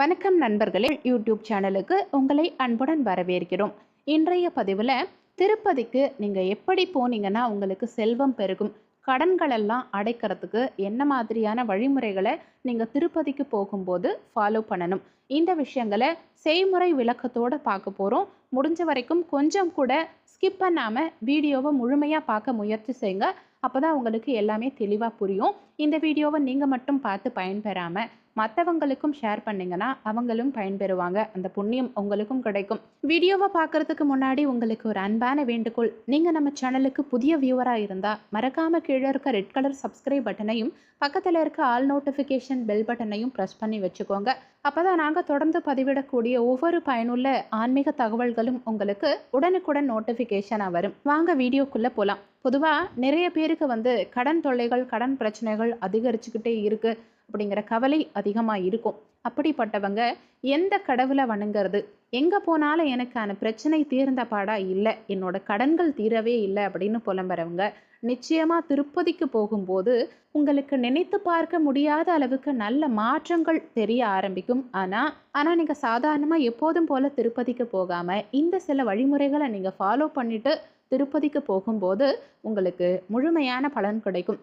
வணக்கம் நண்பர்களே. யூடியூப் சேனலுக்கு உங்களை அன்புடன் வரவேற்கிறோம். இன்றைய பதிவில் திருப்பதிக்கு நீங்கள் எப்படி போனீங்கன்னா உங்களுக்கு செல்வம் பெருகும். கடன்களெல்லாம் அடைக்கிறதுக்கு என்ன மாதிரியான வழிமுறைகளை நீங்கள் திருப்பதிக்கு போகும்போது ஃபாலோ பண்ணணும். இந்த விஷயங்களை செய்முறை விளக்கத்தோடு பார்க்க போகிறோம் முடிஞ்ச வரைக்கும் கொஞ்சம் கூட ஸ்கிப் பண்ணாமல் வீடியோவை முழுமையாக பார்க்க முயற்சி செய்யுங்க. அப்போ தான் உங்களுக்கு எல்லாமே தெளிவாக புரியும். இந்த வீடியோவை நீங்கள் மட்டும் பார்த்து பயன்பெறாமல் மற்றவங்களுக்கும் ஷேர் பண்ணிங்கன்னா அவங்களும் பயன்பெறுவாங்க. அந்த புண்ணியம் உங்களுக்கும் கிடைக்கும். வீடியோவை பார்க்கறதுக்கு முன்னாடி உங்களுக்கு ஒரு அன்பான வேண்டுகோள். நீங்கள் நம்ம சேனலுக்கு புதிய வியூவராக இருந்தால் மறக்காமல் கீழே இருக்க ரெட் கலர் சப்ஸ்கிரைப் பட்டனையும் பக்கத்தில் இருக்க ஆல் நோட்டிஃபிகேஷன் பெல் பட்டனையும் ப்ரெஸ் பண்ணி வச்சுக்கோங்க. அப்போ தான் நாங்கள் தொடர்ந்து பதிவிடக்கூடிய ஒவ்வொரு பயனுள்ள ஆன்மீக தகவல்களும் உங்களுக்கு உடனுக்குடன் நோட்டிஃபிகேஷனாக வரும். வாங்க வீடியோக்குள்ளே போகலாம் பொதுவாக நிறைய பேருக்கு வந்து கடன் தொல்லைகள் கடன் பிரச்சனைகள் அதிகரிச்சுக்கிட்டே இருக்குது அப்படிங்கிற கவலை அதிகமாக இருக்கும். அப்படிப்பட்டவங்க எந்த கடவுளை வணங்குறது? எங்கே போனாலும் எனக்கான பிரச்சனை தீர்ந்த பாடா இல்லை. என்னோட கடன்கள் தீரவே இல்லை அப்படின்னு புலம்புறவங்க நிச்சயமாக திருப்பதிக்கு போகும்போது உங்களுக்கு நினைத்து பார்க்க முடியாத அளவுக்கு நல்ல மாற்றங்கள் தெரிய ஆரம்பிக்கும். ஆனால் ஆனால் நீங்கள் சாதாரணமாக எப்போதும் போல திருப்பதிக்கு போகாமல் இந்த சில வழிமுறைகளை நீங்கள் ஃபாலோ பண்ணிட்டு திருப்பதிக்கு போகும்போது உங்களுக்கு முழுமையான பலன் கிடைக்கும்.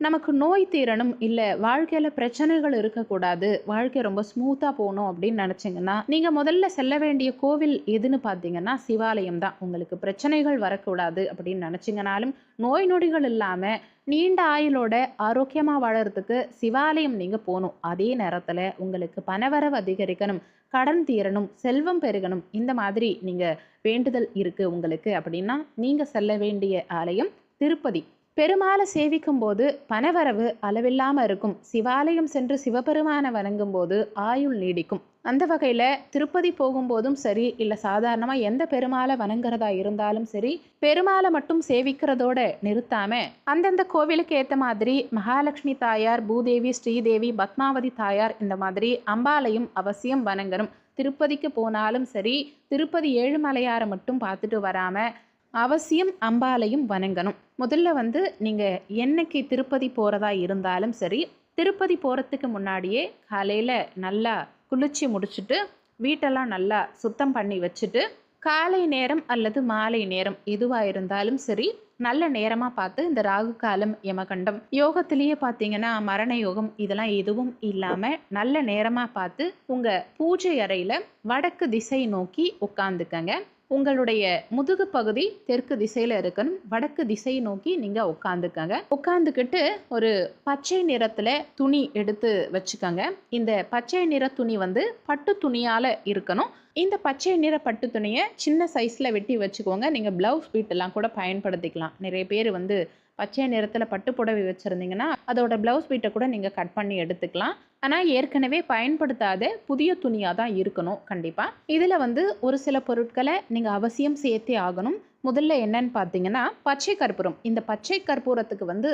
நமக்கு நோய் தீரணும் இல்லை வாழ்க்கையில் பிரச்சனைகள் இருக்கக்கூடாது வாழ்க்கை ரொம்ப ஸ்மூத்தாக போகணும் அப்படின்னு நினச்சிங்கன்னா நீங்கள் முதல்ல செல்ல வேண்டிய கோவில் எதுன்னு பார்த்தீங்கன்னா சிவாலயம் தான். உங்களுக்கு பிரச்சனைகள் வரக்கூடாது அப்படின்னு நினச்சிங்கனாலும் நோய் நொடிகள் இல்லாமல் நீண்ட ஆயுளோட ஆரோக்கியமாக வாழறதுக்கு சிவாலயம் நீங்கள் போகணும். அதே நேரத்தில் உங்களுக்கு பணவரவு அதிகரிக்கணும் கடன் தீரணும் செல்வம் பெருகணும் இந்த மாதிரி நீங்கள் வேண்டுதல் இருக்குது உங்களுக்கு அப்படின்னா நீங்கள் செல்ல வேண்டிய ஆலயம் திருப்பதி. பெருமாளை சேவிக்கும் போது பணவரவு அளவில்லாமல் இருக்கும். சிவாலயம் சென்று சிவபெருமானை வணங்கும் போது ஆயுள் நீடிக்கும். அந்த வகையில் திருப்பதி போகும்போதும் சரி இல்லை சாதாரணமாக எந்த பெருமாளை வணங்குறதா இருந்தாலும் சரி பெருமாளை மட்டும் சேவிக்கிறதோட நிறுத்தாம அந்தந்த கோவிலுக்கு ஏற்ற மாதிரி மகாலட்சுமி தாயார் பூதேவி ஸ்ரீதேவி பத்மாவதி தாயார் இந்த மாதிரி அம்பாலையும் அவசியம் வணங்கணும். திருப்பதிக்கு போனாலும் சரி திருப்பதி ஏழுமலையாரை மட்டும் பார்த்துட்டு வராமல் அவசியம் அம்பாலையும் வணங்கணும். முதல்ல வந்து நீங்கள் என்னைக்கு திருப்பதி போகிறதா இருந்தாலும் சரி திருப்பதி போகிறதுக்கு முன்னாடியே காலையில் நல்லா குளிச்சு முடிச்சுட்டு வீட்டெல்லாம் நல்லா சுத்தம் பண்ணி வச்சுட்டு காலை நேரம் அல்லது மாலை நேரம் எதுவாக இருந்தாலும் சரி நல்ல நேரமாக பார்த்து இந்த ராகு காலம் யமகண்டம் யோகத்திலேயே பார்த்தீங்கன்னா மரண யோகம் இதெல்லாம் எதுவும் இல்லாமல் நல்ல நேரமாக பார்த்து உங்கள் பூஜை அறையில் வடக்கு திசை நோக்கி உட்காந்துக்கங்க உங்களுடைய முதுகு பகுதி தெற்கு திசையில் இருக்கணும். வடக்கு திசை நோக்கி நீங்கள் உட்காந்துக்கங்க உட்காந்துக்கிட்டு ஒரு பச்சை நிறத்தில் துணி எடுத்து வச்சுக்கோங்க. இந்த பச்சை நிற துணி வந்து பட்டு துணியால் இருக்கணும். இந்த பச்சை நிற பட்டு துணியை சின்ன சைஸில் வெட்டி வச்சுக்கோங்க. நீங்கள் ப்ளவுஸ் பீட்டெல்லாம் கூட பயன்படுத்திக்கலாம். நிறைய பேர் வந்து பச்சை நிறத்தில் பட்டு புடவை வச்சுருந்தீங்கன்னா அதோட ப்ளவுஸ் பீட்டை கூட நீங்கள் கட் பண்ணி எடுத்துக்கலாம். ஆனால் ஏற்கனவே பயன்படுத்தாத புதிய துணியாக தான் இருக்கணும் கண்டிப்பாக இதில் வந்து ஒரு சில பொருட்களை நீங்கள் அவசியம் சேர்த்தே ஆகணும். முதல்ல என்னன்னு பார்த்தீங்கன்னா பச்சை கற்பூரம். இந்த பச்சை கற்பூரத்துக்கு வந்து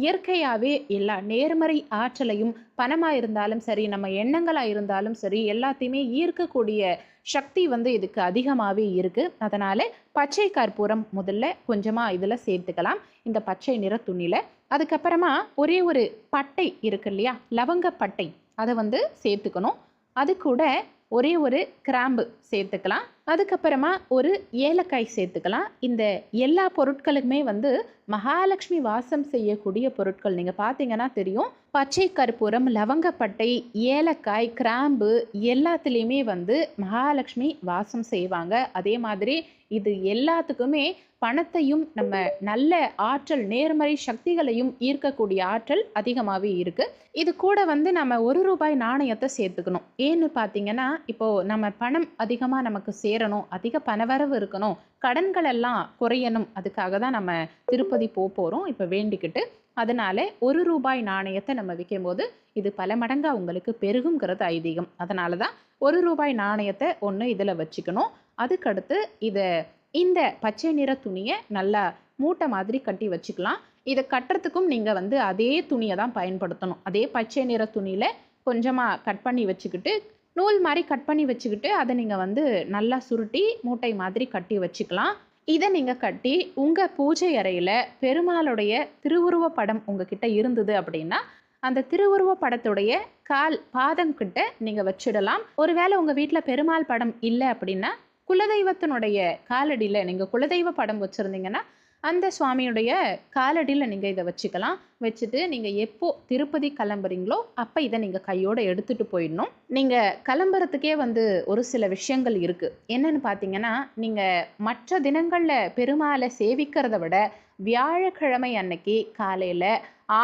இயற்கையாகவே எல்லா நேர்மறை ஆற்றலையும் பணமாக இருந்தாலும் சரி நம்ம எண்ணங்களாக இருந்தாலும் சரி எல்லாத்தையுமே ஈர்க்கக்கூடிய சக்தி வந்து இதுக்கு அதிகமாகவே இருக்குது அதனால் பச்சை கற்பூரம் முதல்ல கொஞ்சமாக இதில் சேர்த்துக்கலாம். இந்த பச்சை நிற துணியில். அதுக்கப்புறமா ஒரே ஒரு பட்டை இருக்கு இல்லையா? லவங்க பட்டை. அதை வந்து சேர்த்துக்கணும். அது கூட ஒரே ஒரு கிராம்பு சேர்த்துக்கலாம். அதுக்கப்புறமா ஒரு ஏலக்காய் சேர்த்துக்கலாம். இந்த எல்லா பொருட்களுக்குமே வந்து மகாலட்சுமி வாசம் செய்யக்கூடிய பொருட்கள். நீங்கள் பார்த்தீங்கன்னா தெரியும். பச்சை கற்பூரம் லவங்கப்பட்டை ஏலக்காய் கிராம்பு எல்லாத்துலேயுமே வந்து மகாலட்சுமி வாசம் செய்வாங்க. அதே மாதிரி இது எல்லாத்துக்குமே பணத்தையும் நம்ம நல்ல ஆற்றல் நேர்மறை சக்திகளையும் ஈர்க்கக்கூடிய ஆற்றல் அதிகமாகவே இருக்குது இது கூட வந்து நம்ம ஒரு ரூபாய் நாணயத்தை சேர்த்துக்கணும். ஏன்னு பார்த்தீங்கன்னா இப்போது நம்ம பணம் அதிகமாக நமக்கு சேரணும் அதிக பணவரவு இருக்கணும் கடன்கள் எல்லாம் குறையணும் அதுக்காக தான் நம்ம திருப்பதி போக போகிறோம் இப்போ வேண்டிக்கிட்டு. அதனால ஒரு ரூபாய் நாணயத்தை நம்ம விற்கும்போது இது பல மடங்காக உங்களுக்கு பெருகுங்கிறது ஐதீகம். அதனால தான் ஒரு ரூபாய் நாணயத்தை ஒன்று இதில் வச்சுக்கணும். அதுக்கடுத்து இதை இந்த பச்சை நிற துணியை நல்லா மூட்டை மாதிரி கட்டி வச்சுக்கலாம். இதை கட்டுறதுக்கும் நீங்கள் வந்து அதே துணியை தான் பயன்படுத்தணும். அதே பச்சை நிற துணியில் கொஞ்சமாக கட் பண்ணி வச்சுக்கிட்டு நூல் மாதிரி கட் பண்ணி வச்சுக்கிட்டு அதை நீங்கள் வந்து நல்லா சுருட்டி மூட்டை மாதிரி கட்டி வச்சுக்கலாம். இதை நீங்கள் கட்டி உங்கள் பூஜை அறையில் பெருமாளுடைய திருவுருவ படம் உங்ககிட்ட இருந்தது அப்படின்னா அந்த திருவுருவ படத்துடைய கால் பாதம் கிட்ட நீங்கள் வச்சிடலாம். ஒருவேளை உங்கள் வீட்டில் பெருமாள் படம் இல்லை அப்படின்னா குலதெய்வத்தினுடைய காலடியில் நீங்கள் குலதெய்வ படம் வச்சுருந்தீங்கன்னா அந்த சுவாமியுடைய காலடியில் நீங்கள் இதை வச்சுக்கலாம். வச்சுட்டு நீங்கள் எப்போ திருப்பதி கிளம்புறீங்களோ அப்போ இதை நீங்கள் கையோடு எடுத்துகிட்டு போயிடணும். நீங்கள் கிளம்புறதுக்கே வந்து ஒரு சில விஷயங்கள் இருக்குது என்னென்னு பார்த்தீங்கன்னா நீங்கள் மற்ற தினங்களில் பெருமாளை சேவிக்கிறத விட வியாழக்கிழமை அன்னைக்கு காலையில்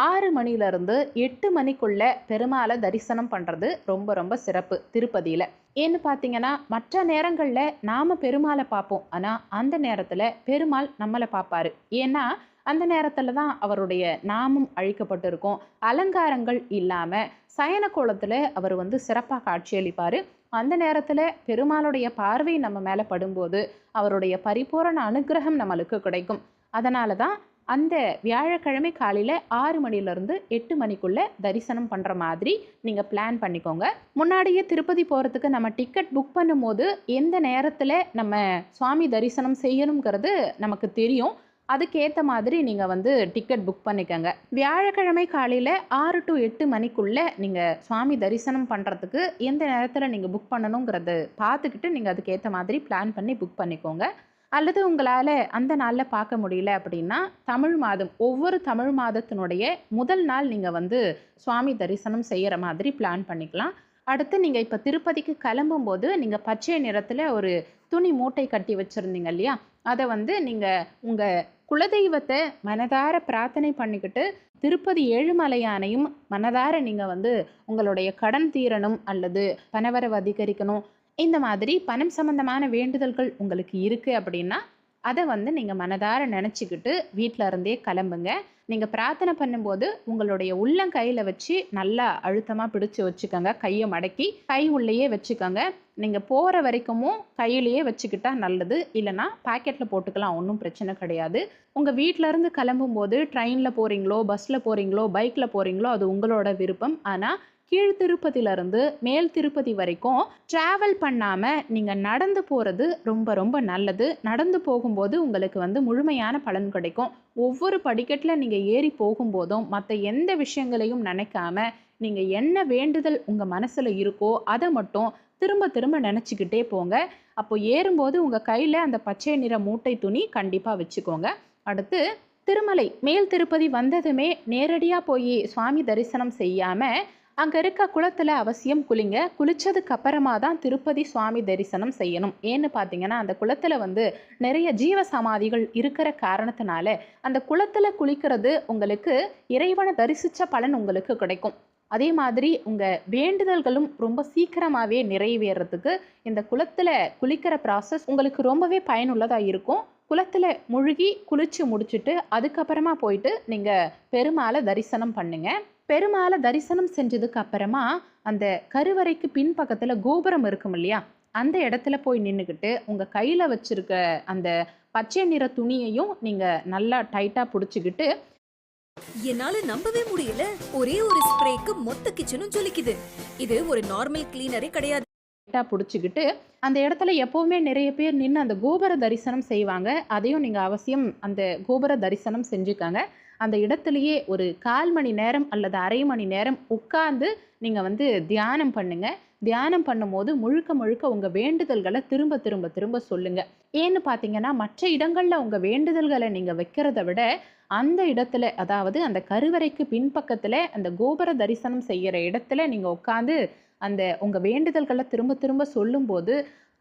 ஆறு மணிலேருந்து எட்டு மணிக்குள்ளே பெருமாளை தரிசனம் பண்ணுறது ரொம்ப ரொம்ப சிறப்பு திருப்பதியில். ஏன்னு பார்த்தீங்கன்னா மற்ற நேரங்களில் நாம் பெருமாளை பார்ப்போம். ஆனால் அந்த நேரத்தில் பெருமாள் நம்மளை பார்ப்பாரு. ஏன்னா அந்த நேரத்தில் தான் அவருடைய நாமம் அழிக்கப்பட்டிருக்கும். அலங்காரங்கள் இல்லாமல் சயன கோலத்தில் அவர் வந்து சிறப்பாக காட்சியளிப்பார். அந்த நேரத்தில் பெருமாளுடைய பார்வை நம்ம மேலே படும்போது அவருடைய பரிபூரண அனுகிரகம் நம்மளுக்கு கிடைக்கும். அதனால தான் அந்த வியாழக்கிழமை காலையில் ஆறு மணிலேருந்து எட்டு மணிக்குள்ளே தரிசனம் பண்ணுற மாதிரி நீங்கள் பிளான் பண்ணிக்கோங்க. முன்னாடியே திருப்பதி போகிறதுக்கு நம்ம டிக்கெட் புக் பண்ணும்போது எந்த நேரத்தில் நம்ம சுவாமி தரிசனம் செய்யணுங்கிறது நமக்கு தெரியும். அதுக்கேற்ற மாதிரி நீங்கள் வந்து டிக்கெட் புக் பண்ணிக்கோங்க. வியாழக்கிழமை காலையில் ஆறு டு எட்டு மணிக்குள்ளே நீங்கள் சுவாமி தரிசனம் பண்ணுறதுக்கு எந்த நேரத்தில் நீங்கள் புக் பண்ணணுங்கிறத பார்த்துக்கிட்டு நீங்கள் அதுக்கேற்ற மாதிரி பிளான் பண்ணி புக் பண்ணிக்கோங்க. அல்லது உங்களால் அந்த நாளில் பார்க்க முடியல அப்படின்னா தமிழ் மாதம் ஒவ்வொரு தமிழ் மாதத்தினுடைய முதல் நாள் நீங்கள் வந்து சுவாமி தரிசனம் செய்கிற மாதிரி பிளான் பண்ணிக்கலாம். அடுத்து நீங்கள் இப்போ திருப்பதிக்கு கிளம்பும்போது நீங்கள் பச்சை நிறத்தில் ஒரு துணி மூட்டை கட்டி வச்சுருந்தீங்க இல்லையா? அதை வந்து நீங்கள் உங்கள் குலதெய்வத்தை மனதார பிரார்த்தனை பண்ணிக்கிட்டு திருப்பதி ஏழுமலையானையும் மனதார நீங்கள் வந்து உங்களுடைய கடன் தீரணும் அல்லது பணவரவு அதிகரிக்கணும். இந்த மாதிரி பணம் சம்பந்தமான வேண்டுதல்கள் உங்களுக்கு இருக்குது அப்படின்னா அதை வந்து நீங்கள் மனதார நினச்சிக்கிட்டு வீட்டில் இருந்தே கிளம்புங்க. நீங்கள் பிரார்த்தனை பண்ணும்போது உங்களுடைய உள்ளங்கையில் வச்சு நல்லா அழுத்தமாக பிடிச்சி வச்சுக்கோங்க. கையை மடக்கி கை உள்ளேயே வச்சுக்கோங்க. நீங்கள் போகிற வரைக்குமும் கையிலேயே வச்சுக்கிட்டா நல்லது. இல்லைனா பாக்கெட்டில் போட்டுக்கலாம் ஒன்றும் பிரச்சனை கிடையாது. உங்கள் வீட்டிலேருந்து கிளம்பும்போது ட்ரெயினில் போகிறீங்களோ பஸ்ஸில் போகிறீங்களோ பைக்கில் போகிறீங்களோ அது உங்களோட விருப்பம். ஆனால் கீழ் திருப்பதியிலிருந்து மேல் திருப்பதி வரைக்கும் ட்ராவல் பண்ணாமல் நீங்கள் நடந்து போகிறது ரொம்ப ரொம்ப நல்லது. நடந்து போகும்போது உங்களுக்கு வந்து முழுமையான பலன் கிடைக்கும். ஒவ்வொரு படிக்கட்டில் நீங்கள் ஏறி போகும்போதும் மற்ற எந்த விஷயங்களையும் நினைக்காம நீங்கள் என்ன வேண்டுதல் உங்கள் மனசில் இருக்கோ அதை மட்டும் திரும்ப திரும்ப நினச்சிக்கிட்டே போங்க. அப்போ ஏறும்போது உங்கள் கையில் அந்த பச்சை நிற மூட்டை துணி கண்டிப்பாக வச்சுக்கோங்க. அடுத்து திருமலை மேல் திருப்பதி வந்ததுமே நேரடியாக போய் சுவாமி தரிசனம் செய்யாமல் அங்கே இருக்க குளத்தில் அவசியம் குளிங்க. குளித்ததுக்கு அப்புறமா தான் திருப்பதி சுவாமி தரிசனம் செய்யணும். ஏன்னு பார்த்தீங்கன்னா அந்த குளத்தில் வந்து நிறைய ஜீவ சமாதிகள் இருக்கிற காரணத்தினால அந்த குளத்தில் குளிக்கிறது உங்களுக்கு இறைவனை தரிசித்த பலன் உங்களுக்கு கிடைக்கும். அதே மாதிரி உங்கள் வேண்டுதல்களும் ரொம்ப சீக்கிரமாகவே நிறைவேறதுக்கு இந்த குளத்தில் குளிக்கிற ப்ராசஸ் உங்களுக்கு ரொம்பவே பயனுள்ளதாக இருக்கும். குளத்தில் முழுகி குளிச்சு முடிச்சுட்டு அதுக்கப்புறமா போயிட்டு நீங்கள் பெருமாளை தரிசனம் பண்ணுங்க. பெருமாளை தரிசனம் செஞ்சதுக்கு அப்புறமா அந்த கருவறைக்கு பின்பக்கத்தில் கோபுரம் இருக்கும் இல்லையா? அந்த இடத்துல போய் நின்றுக்கிட்டு உங்கள் கையில் வச்சுருக்க அந்த பச்சை நிற துணியையும் நீங்கள் நல்லா டைட்டாக பிடிச்சிக்கிட்டு என்னால நம்பவே முடியல. ஒரே ஒரு ஸ்ப்ரேக்கு மொத்த கிச்சனும் ஜொலிக்குது. இது ஒரு நார்மல் கிளீனரே கிடையாது. டைட்டாக பிடிச்சிக்கிட்டு அந்த இடத்துல எப்போவுமே நிறைய பேர் நின்று அந்த கோபுர தரிசனம் செய்வாங்க. அதையும் நீங்கள் அவசியம் அந்த கோபுர தரிசனம் செஞ்சுக்காங்க. அந்த இடத்துலையே ஒரு கால் மணி நேரம் அல்லது அரை மணி நேரம் உட்கார்ந்து நீங்கள் வந்து தியானம் பண்ணுங்க. தியானம் பண்ணும்போது முழுக்க முழுக்க உங்கள் வேண்டுதல்களை திரும்ப திரும்ப திரும்ப சொல்லுங்க. ஏன்னு பார்த்தீங்கன்னா மற்ற இடங்களில் உங்கள் வேண்டுதல்களை நீங்கள் வைக்கிறத விட அந்த இடத்துல அதாவது அந்த கருவறைக்கு பின்பக்கத்தில் அந்த கோபுர தரிசனம் செய்கிற இடத்துல நீங்கள் உட்காந்து அந்த உங்கள் வேண்டுதல்களை திரும்ப திரும்ப சொல்லும்போது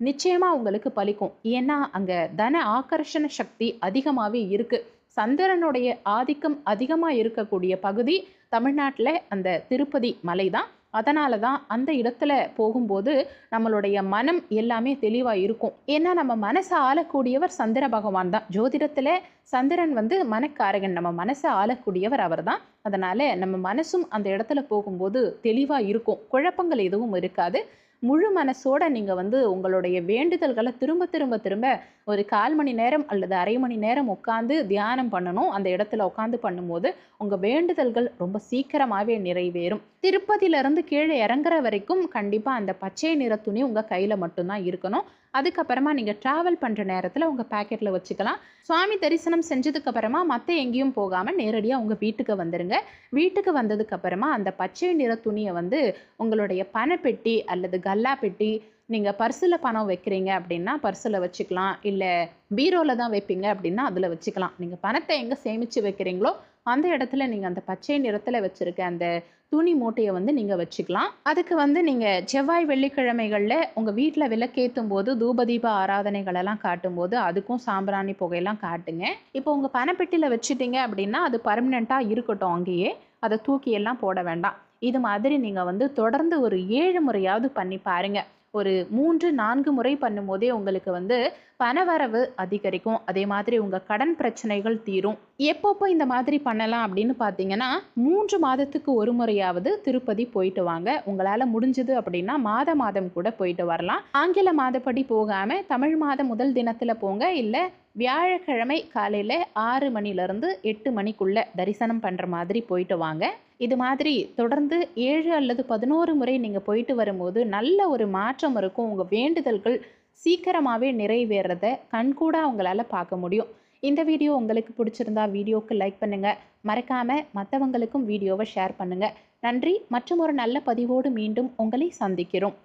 நிச்சயமாக உங்களுக்கு பலிக்கும். ஏன்னா அங்கே தன ஆக்கர்ஷண சக்தி அதிகமாகவே இருக்குது சந்திரனுடைய ஆதிக்கம் அதிகமாக இருக்கக்கூடிய பகுதி தமிழ்நாட்டில் அந்த திருப்பதி மலை தான் அதனால தான் அந்த இடத்துல போகும்போது நம்மளுடைய மனம் எல்லாமே தெளிவாக இருக்கும். ஏன்னா நம்ம மனசை ஆளக்கூடியவர் சந்திர பகவான் தான். ஜோதிடத்தில் சந்திரன் வந்து மனக்காரகன். நம்ம மனசை ஆளக்கூடியவர் அவர் தான் அதனால் நம்ம மனசும் அந்த இடத்துல போகும்போது தெளிவாக இருக்கும். குழப்பங்கள் எதுவும் இருக்காது. முழு மனசோட நீங்கள் வந்து உங்களுடைய வேண்டுதல்களை திரும்ப திரும்ப திரும்ப ஒரு கால் மணி நேரம் அல்லது அரை மணி நேரம் உட்காந்து தியானம் பண்ணணும். அந்த இடத்துல உட்காந்து பண்ணும்போது உங்கள் வேண்டுதல்கள் ரொம்ப சீக்கிரமாகவே நிறைவேறும். திருப்பதியிலேருந்து கீழே இறங்குற வரைக்கும் கண்டிப்பாக அந்த பச்சை நிற துணி உங்கள் கையில் மட்டும்தான் இருக்கணும். அதுக்கப்புறமா நீங்கள் ட்ராவல் பண்ணுற நேரத்தில் உங்கள் பேக்கெட்டில் வச்சுக்கலாம். சுவாமி தரிசனம் செஞ்சதுக்கப்புறமா மற்ற எங்கேயும் போகாமல் நேரடியாக உங்கள் வீட்டுக்கு வந்துடுங்க வீட்டுக்கு வந்ததுக்கப்புறமா அந்த பச்சை நிற துணியை வந்து உங்களுடைய பணப்பெட்டி அல்லது கல்லா பெட்டி நீங்கள் பர்ஸில் பணம் வைக்கிறீங்க அப்படின்னா பர்ஸில் வச்சுக்கலாம். இல்லை பீரோவில் தான் வைப்பீங்க அப்படின்னா அதில் வச்சுக்கலாம். நீங்கள் பணத்தை எங்கே சேமித்து வைக்கிறீங்களோ அந்த இடத்துல நீங்கள் அந்த பச்சை நிறத்தில் வச்சுருக்க அந்த துணி மூட்டையை வந்து நீங்கள் வச்சுக்கலாம். அதுக்கு வந்து நீங்கள் செவ்வாய் வெள்ளிக்கிழமைகளில் உங்கள் வீட்டில் விளக்கேற்றும் போது தூபதீப ஆராதனைகளெல்லாம் காட்டும்போது அதுக்கும் சாம்பிராணி புகையெல்லாம் காட்டுங்க. இப்போ உங்கள் பணப்பெட்டியில் வச்சுட்டீங்க அப்படின்னா அது பர்மனெண்ட்டாக இருக்கட்டும் அங்கேயே. அதை தூக்கி எல்லாம் போட வேண்டாம். இது மாதிரி நீங்கள் வந்து தொடர்ந்து ஒரு ஏழு முறையாவது பண்ணி பாருங்க. ஒரு மூன்று நான்கு முறை பண்ணும்போதே உங்களுக்கு வந்து பணவரவு அதிகரிக்கும். அதே மாதிரி உங்கள் கடன் பிரச்சனைகள் தீரும். எப்பப்போ இந்த மாதிரி பண்ணலாம் அப்படின்னு பார்த்தீங்கன்னா மூன்று மாதத்துக்கு ஒரு முறையாவது திருப்பதி போயிட்டு வாங்க. உங்களால் முடிஞ்சது அப்படின்னா மாத மாதம் கூட போயிட்டு வரலாம். ஆங்கில மாதப்படி போகாமல் தமிழ் மாதம் முதல் தினத்தில் போங்க. இல்லை வியாழக்கிழமை காலையில் ஆறு மணிலேருந்து எட்டு மணிக்குள்ளே தரிசனம் பண்ணுற மாதிரி போயிட்டு வாங்க. இது மாதிரி தொடர்ந்து ஏழு அல்லது பதினோரு முறை நீங்கள் போயிட்டு வரும்போது நல்ல ஒரு மாற்றம் இருக்கும். உங்கள் வேண்டுதல்கள் சீக்கிரமாகவே நிறைவேறத கண்கூட அவங்களால பார்க்க முடியும். இந்த வீடியோ உங்களுக்கு பிடிச்சிருந்தா வீடியோக்கு லைக் பண்ணுங்கள் மறக்காமல் மற்றவங்களுக்கும் வீடியோவை ஷேர் பண்ணுங்கள் நன்றி. மற்றும் ஒரு நல்ல பதிவோடு மீண்டும் உங்களை சந்திக்கிறோம்.